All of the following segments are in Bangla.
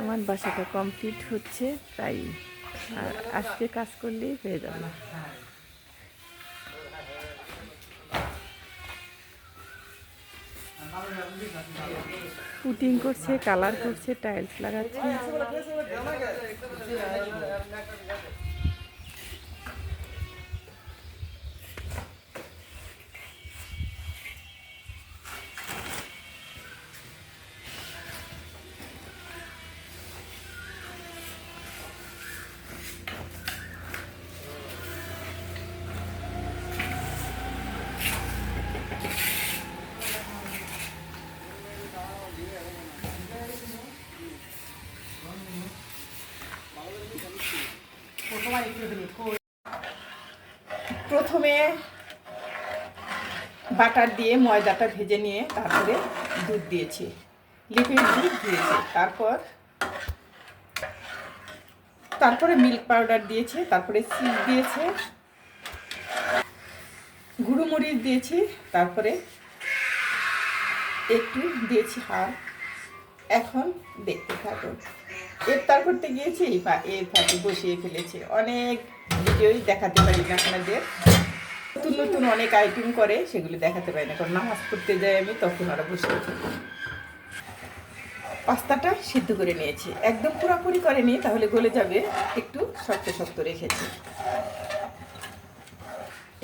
আমার বাসাটা কমপ্লিট হচ্ছে, তাই আর আজকে কাজ করলেই হয়ে যাবে। পুটিং করছে কালার করছে টাইলস লাগাচ্ছে। প্রথমে বাটার দিয়ে ময়দাটা ভেজে নিয়ে তারপরে দুধ দিয়েছি। লিকুইড দুধ দিয়েছি। তারপর তারপরে মিল্ক পাউডার দিয়েছে, তারপরে চিজ দিয়েছে, গুঁড়ো মরিচ দিয়েছি, তারপরে একটু দিয়েছি হার এখন দেখতে থাকো ইফতার করতে গিয়েছি বা এর ফাঁকে বসিয়ে ফেলেছে। অনেক ভিডিওই দেখাতে পারি না আপনাদের। নতুন নতুন অনেক আইটেম করে, সেগুলো দেখাতে পারি না, কারণ নামাজ পড়তে যাই আমি, তখন ওরা বসে পাস্তাটা সিদ্ধ করে নিয়েছি। একদম পুরাপুরি করেনি, তাহলে গলে যাবে। একটু শক্ত শক্ত রেখেছি।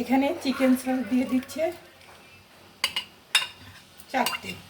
এখানে চিকেন সস দিয়ে দিচ্ছে। চারটে।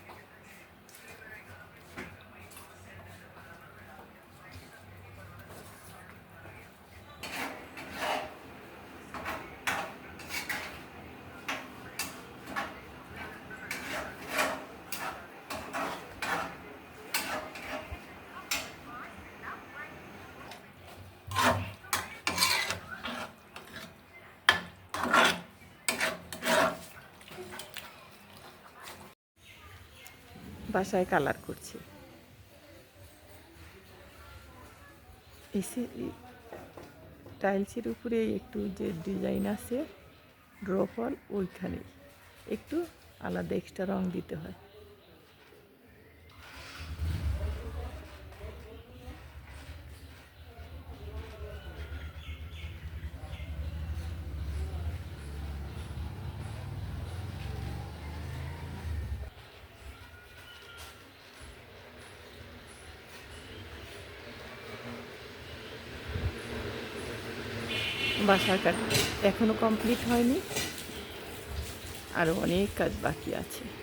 বাসায় কালার করছে। এসে টাইলসের উপরে একটু যে ডিজাইন আছে ড্রফল ওইখানেই। একটু আলাদা এক্সট্রা রং দিতে হয়। বাসার কাজ এখনও কমপ্লিট হয়নি। আরও অনেক কাজ বাকি আছে।